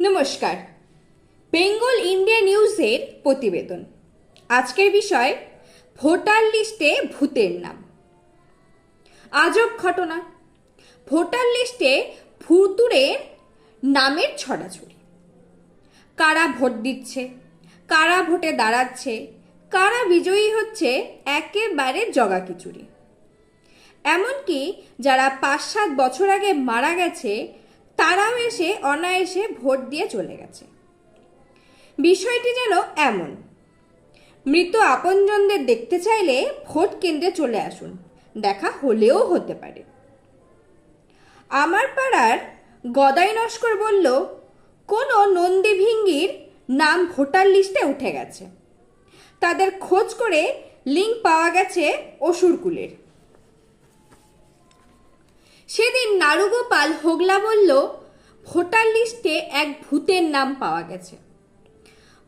নমস্কার। বেঙ্গল ইন্ডিয়া নিউজের প্রতিবেদন। আজকের বিষয়, ভোটার লিস্টে ভূতের নাম। আজব ঘটনা। ভোটার লিস্টে ভূতুরের নামের ছড়াছড়ি। কারা ভোট দিচ্ছে? কারা ভোটে দাঁড়াচ্ছে? কারা বিজয়ী হচ্ছে? একেবারে জগা খিচুড়ি। এমনকি যারা পাঁচ সাত বছর আগে মারা গেছে তারাও এসে অনায়াসে ভোট দিয়ে চলে গেছে। বিষয়টি যেন এমন। মৃত আপনজনদের দেখতে চাইলে ভোট কেন্দ্রে চলে আসুন। দেখা হলেও হতে পারে। আমার পাড়ার গদাই নস্কর বলল, কোনো নন্দী ভিঙ্গির নাম ভোটার লিস্টে উঠে গেছে। তাদের খোঁজ করে লিঙ্ক পাওয়া গেছে অসুরকুলের। সেদিন নারুগোপাল হোগলা বলল ভোটার লিস্টে এক ভূতের নাম পাওয়া গেছে।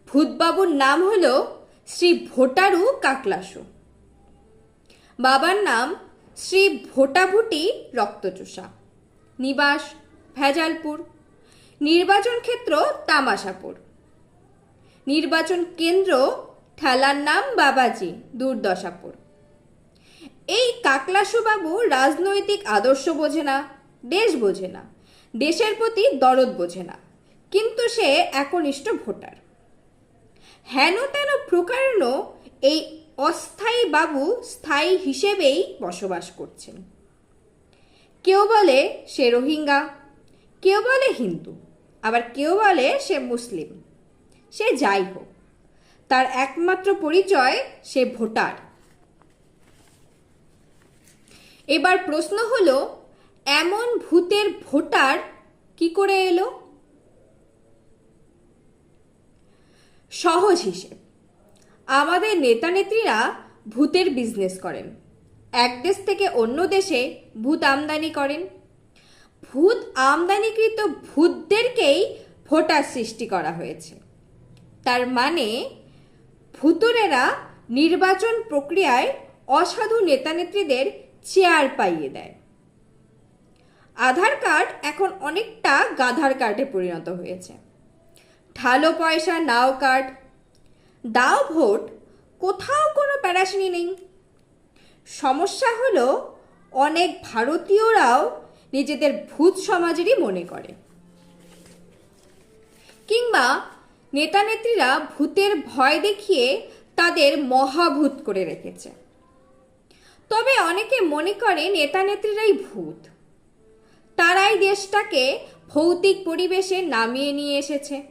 ভূতবাবুর নাম হল শ্রী ভোটারু কাকলাসু। বাবার নাম শ্রী ভোটাভুটি রক্তচোষা। নিবাস, ভেজালপুর। নির্বাচন ক্ষেত্র তামাশাপুর। নির্বাচন কেন্দ্র ঠেলার নাম বাবাজি, দুর্দশাপুর। এই কাকলাসুবাবু রাজনৈতিক আদর্শ বোঝে না, দেশ বোঝে না। দেশের প্রতি দরদ বোঝে না, কিন্তু সে একনিষ্ঠ ভোটার। হেন তেন প্রকারণ এই অস্থায়ী বাবু স্থায়ী হিসেবেই বসবাস করছেন। কেউ বলে সে রোহিঙ্গা, কেউ বলে হিন্দু, আবার কেউ বলে সে মুসলিম, সে যাই হোক, তার একমাত্র পরিচয় সে ভোটার। এবার প্রশ্ন হলো এমন ভূতের ভোটার কি করে এলো? সহজ হিসেব। আমাদের নেতা নেত্রীরা ভূতের বিজনেস করেন। এক দেশ থেকে অন্য দেশে ভূত আমদানি করেন। ভূত আমদানিকৃত ভূতদেরকেই ভোটার সৃষ্টি করা হয়েছে। তার মানে ভূতুরেরা নির্বাচন প্রক্রিয়ায় অসাধু নেতানেত্রীদের চেয়ার পাইয়ে দেয়। আধার কার্ড এখন অনেকটা গাধার কার্ডে পরিণত হয়েছে। ঢালো পয়সা, নাও কার্ড। দাও ভোট, কোথাও কোনো প্যারাশনি নেই। সমস্যা হলো, অনেক ভারতীয়রাও নিজেদের ভূত সমাজেরই মনে করে। কিংবা নেতানেত্রীরা ভূতের ভয় দেখিয়ে তাদের মহাভূত করে রেখেছে। তবে অনেকে মনে করে নেতানেত্রীরাই ভূত। তারাই দেশটাকে ভৌতিক পরিবেশে নামিয়ে নিয়ে এসেছে।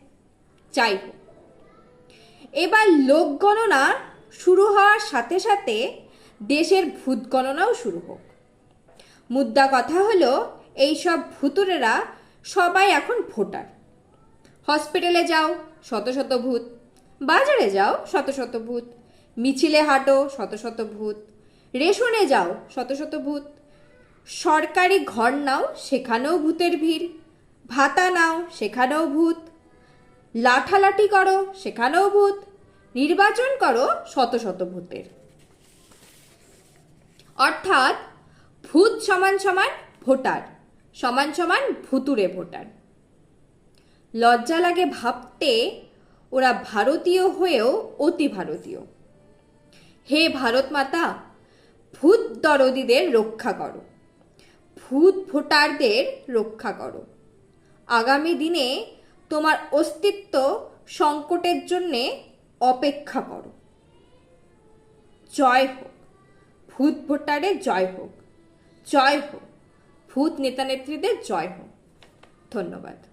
যাই এবার লোক গণনা শুরু হওয়ার সাথে সাথে দেশের ভূত গণনাও শুরু হোক। মুদ্রা কথা হলো এইসব ভূতুরেরা সবাই এখন ভোটার। হসপিটালে যাও, শত শত ভূত। বাজারে যাও, শত শত ভূত। মিছিলে হাঁটো, শত শত ভূত। রেশনে যাও, শত শত ভূত। সরকারি ঘর নাও, সেখানেও ভূতের ভিড়। ভাতা নাও, সেখানেও ভূত। লাঠালাঠি করো, সেখানেও ভূত। নির্বাচন করো শত শত ভূতের। অর্থাৎ ভূত সমান সমান ভোটার, সমান সমান ভুতুরে ভোটার। লজ্জা লাগে ভাবতে ওরা ভারতীয় হয়েও অতি ভারতীয়। হে ভারত মাতা, ভূত দরদিদের রক্ষা করো। ভূত ভোটারদের রক্ষা করো। আগামী দিনে তোমার অস্তিত্ব সংকটের জন্যে অপেক্ষা করো। জয় হোক। ভূত ভোটারের জয় হোক। জয় হোক। ভূত নেতা নেত্রীদের জয় হোক। ধন্যবাদ।